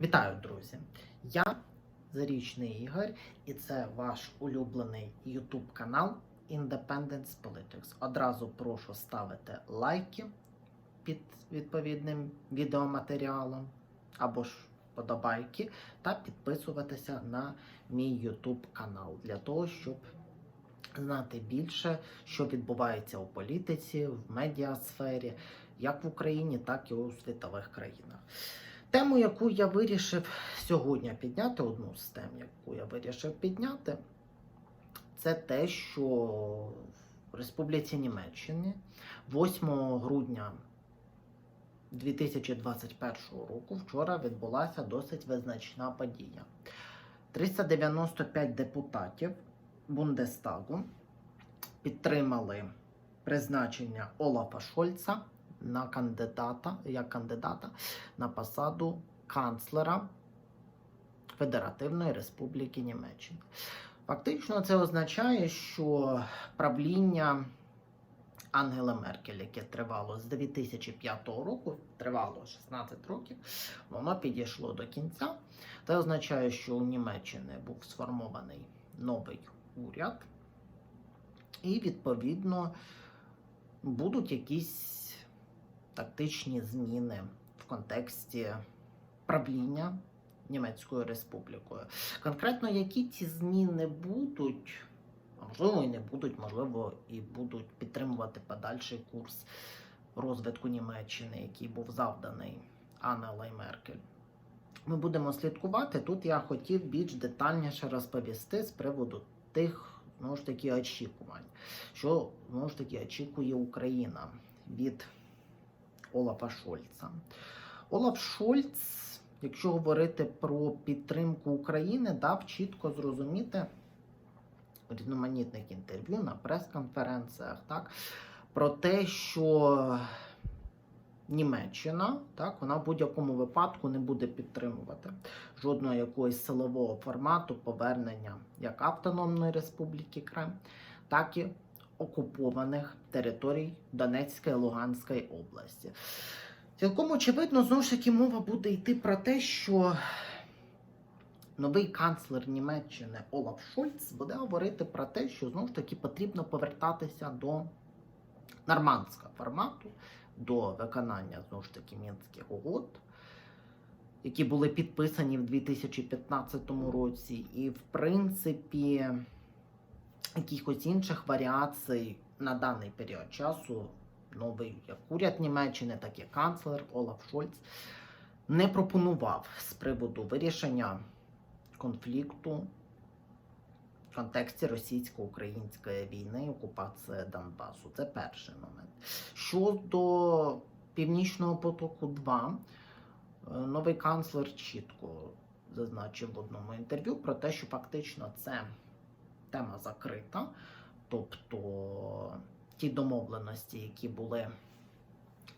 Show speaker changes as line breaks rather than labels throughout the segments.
Вітаю, друзі! Я Зарічний Ігор, і це ваш улюблений YouTube канал Independence Politics. Одразу прошу ставити лайки під відповідним відеоматеріалом або ж подобайки, та підписуватися на мій YouTube канал для того, щоб знати більше, що відбувається у політиці, в медіасфері, як в Україні, так і у світових країнах. Тему, яку я вирішив сьогодні підняти, одну з тем, яку я вирішив підняти, це те, що в Республіці Німеччині 8 грудня 2021 року вчора відбулася досить визначна подія. 395 депутатів Бундестагу підтримали призначення Олафа Шольца на кандидата як кандидата на посаду канцлера Федеративної Республіки Німеччина. Фактично, це означає, що правління Ангели Меркель, яке тривало з 2005 року, тривало 16 років, воно підійшло до кінця. Це означає, що у Німеччині був сформований новий уряд, і, відповідно, будуть якісь тактичні зміни в контексті правління Німецькою Республікою. Конкретно, які ці зміни будуть, можливо, і не будуть, можливо, і будуть підтримувати подальший курс розвитку Німеччини, який був завданий Аннелей Меркель. Ми будемо слідкувати. Тут я хотів більш детальніше розповісти з приводу тих, знову ж таки, очікувань, що знову ж таки очікує Україна від Олафа Шольца. Олаф Шольц, якщо говорити про підтримку України, дав чітко зрозуміти в різноманітних інтерв'ю на прес-конференціях, так, про те, що Німеччина, так, вона в будь-якому випадку не буде підтримувати жодного якогось силового формату повернення як Автономної Республіки Крим, так і окупованих територій Донецької і Луганської області. Цілком очевидно, знову ж таки, мова буде йти про те, що новий канцлер Німеччини Олаф Шольц буде говорити про те, що знову ж таки потрібно повертатися до нормандського формату, до виконання знову ж таки мінських угод, які були підписані в 2015 році, і в принципі якихось інших варіацій на даний період часу новий як уряд Німеччини, так і канцлер Олаф Шольц не пропонував з приводу вирішення конфлікту в контексті російсько-української війни, окупації Донбасу. Це перший момент. Щодо Північного потоку 2 новий канцлер чітко зазначив в одному інтерв'ю про те, що фактично це тема закрита. Тобто ті домовленості, які були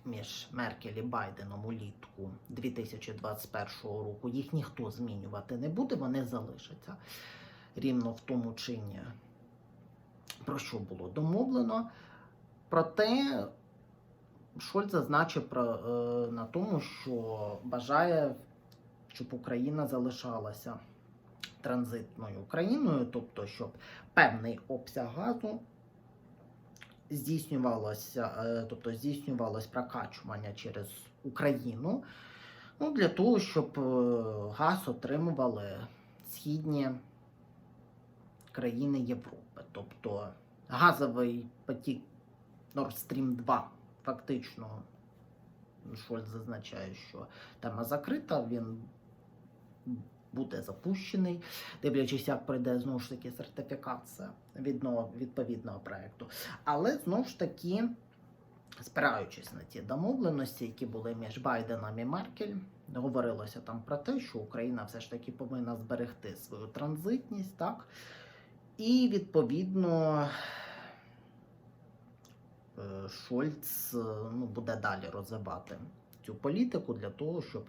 між Меркель і Байденом улітку 2021 року, їх ніхто змінювати не буде, вони залишаться рівно в тому чині, про що було домовлено. Проте Шольц зазначив про, е, на тому, що бажає, щоб Україна залишалася транзитною країною, тобто, щоб певний обсяг газу здійснювалося, е, тобто здійснювалось прокачування через Україну, ну, для того, щоб е, газ отримували східні країни Європи. Тобто газовий потік Nord Stream 2 фактично. Шольц зазначає, що тема закрита, він буде запущений, дивлячись, як пройде знову ж таки сертифікація відно- відповідного проекту. Але знову ж таки, спираючись на ті домовленості, які були між Байденом і Меркель, говорилося там про те, що Україна все ж таки повинна зберегти свою транзитність, так? І відповідно. е, Шольц е, ну, буде далі розвивати цю політику для того, щоб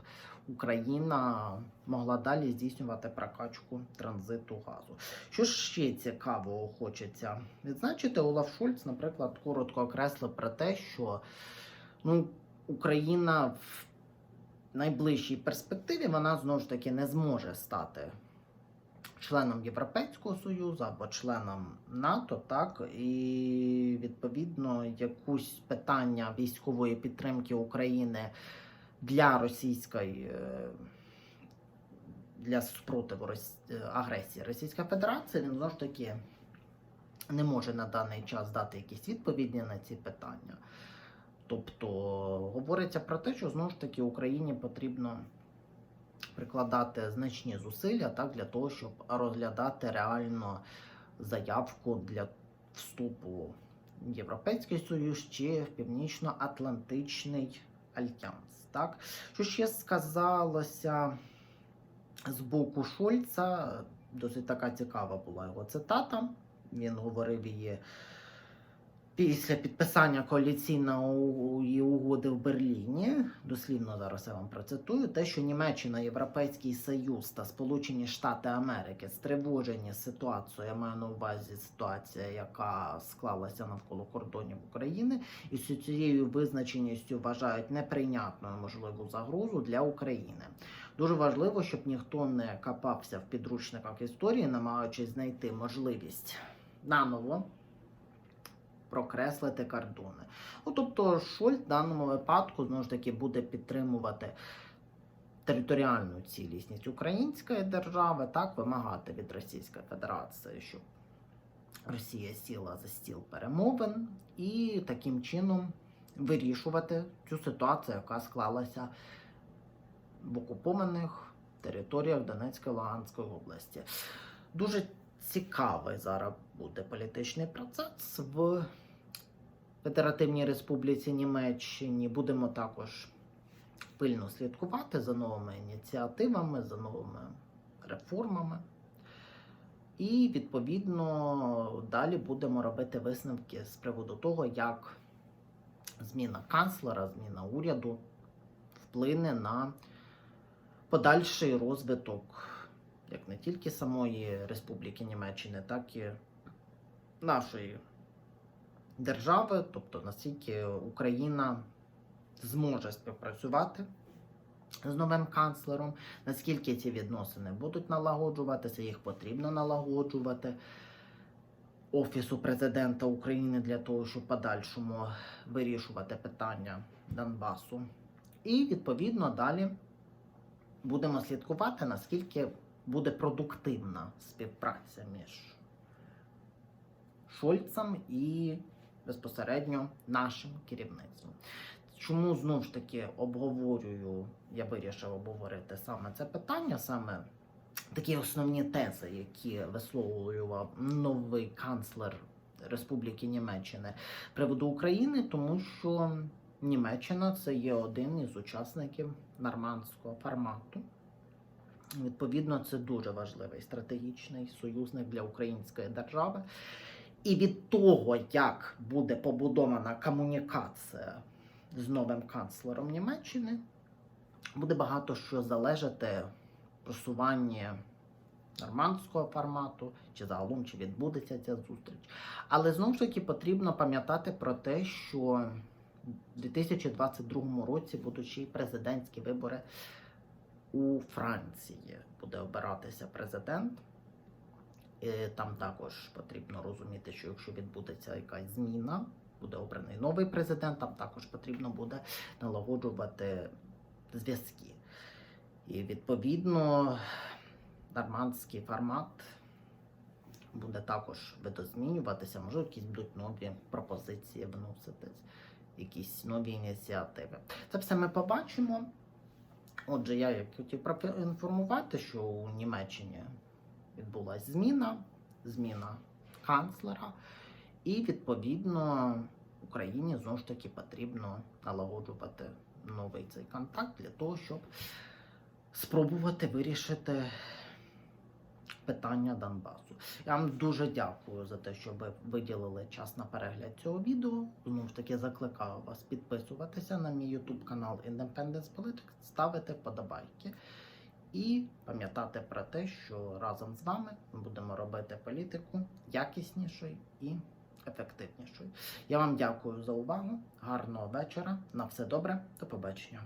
Україна могла далі здійснювати прокачку транзиту газу. Що ще цікавого хочеться відзначити, Олаф Шольц, наприклад, коротко окреслив про те, що ну, Україна в найближчій перспективі вона знову ж таки не зможе стати членом Європейського Союзу або членом НАТО, так і відповідно якусь питання військової підтримки України для російської. е, Для спротиву е, агресії Російської Федерації він знову ж таки не може на даний час дати якісь відповіді на ці питання. Тобто говориться про те, що знову ж таки Україні потрібно прикладати значні зусилля так, для того, щоб розглядати реально заявку для вступу в Європейський Союз чи в Північно-Атлантичний Альянс. Так? Що ще сказалося з боку Шольца, досить така цікава була його цитата. Він говорив її після підписання коаліційної угоди в Берліні. Дослівно зараз я вам процитую: те, що Німеччина, Європейський Союз та Сполучені Штати Америки стривожені ситуацією, я маю на увазі ситуація, яка склалася навколо кордонів України, і з цією визначеністю вважають неприйнятною можливу загрозу для України. Дуже важливо, щоб ніхто не капався в підручниках історії, намагаючись знайти можливість наново прокреслити кордони. Ну, тобто Шольц в даному випадку знову ж таки буде підтримувати територіальну цілісність української держави, так вимагати від Російської Федерації, щоб Росія сіла за стіл перемовин і таким чином вирішувати цю ситуацію, яка склалася в окупованих територіях Донецької Луганської області. Дуже цікавий зараз буде політичний процес в Федеративній Республіці Німеччині. Будемо також пильно слідкувати за новими ініціативами, за новими реформами. І відповідно далі будемо робити висновки з приводу того, як зміна канцлера, зміна уряду вплине на подальший розвиток як не тільки самої Республіки Німеччини, так і нашої держави, тобто наскільки Україна зможе співпрацювати з новим канцлером, наскільки ці відносини будуть налагоджуватися, їх потрібно налагоджувати. Офісу президента України для того, щоб подальшому вирішувати питання Донбасу. І відповідно далі будемо слідкувати, наскільки буде продуктивна співпраця між Шольцем і безпосередньо нашим керівництвом. Чому знову ж таки обговорюю, я вирішив обговорити саме це питання, саме такі основні тези, які висловлював новий канцлер Республіки Німеччини приводу України, тому що Німеччина це є один із учасників нормандського формату. Відповідно, це дуже важливий стратегічний союзник для української держави. І від того, як буде побудована комунікація з новим канцлером Німеччини, буде багато що залежати просування нормандського формату, чи загалом чи відбудеться ця зустріч. Але знову ж таки потрібно пам'ятати про те, що в 2022 році будуть ще й президентські вибори у Франції. Буде обиратися президент. І Там також потрібно розуміти, що якщо відбудеться якась зміна, буде обраний новий президент, там також потрібно буде налагоджувати зв'язки. І відповідно нормандський формат буде також видозмінюватися, можливо, якісь будуть нові пропозиції вноситись, якісь нові ініціативи. Це все ми побачимо. Отже, я хотів проінформувати, що у Німеччині відбулася зміна, зміна канцлера, і відповідно Україні знову ж таки потрібно налагоджувати новий цей контакт для того, щоб спробувати вирішити питання Донбасу. Я вам дуже дякую за те, що ви виділили час на перегляд цього відео. Знову ж таки закликаю вас підписуватися на мій YouTube канал Independence Politics, ставити вподобайки і пам'ятати про те, що разом з вами ми будемо робити політику якіснішою і ефективнішою. Я вам дякую за увагу. Гарного вечора. На все добре. До побачення.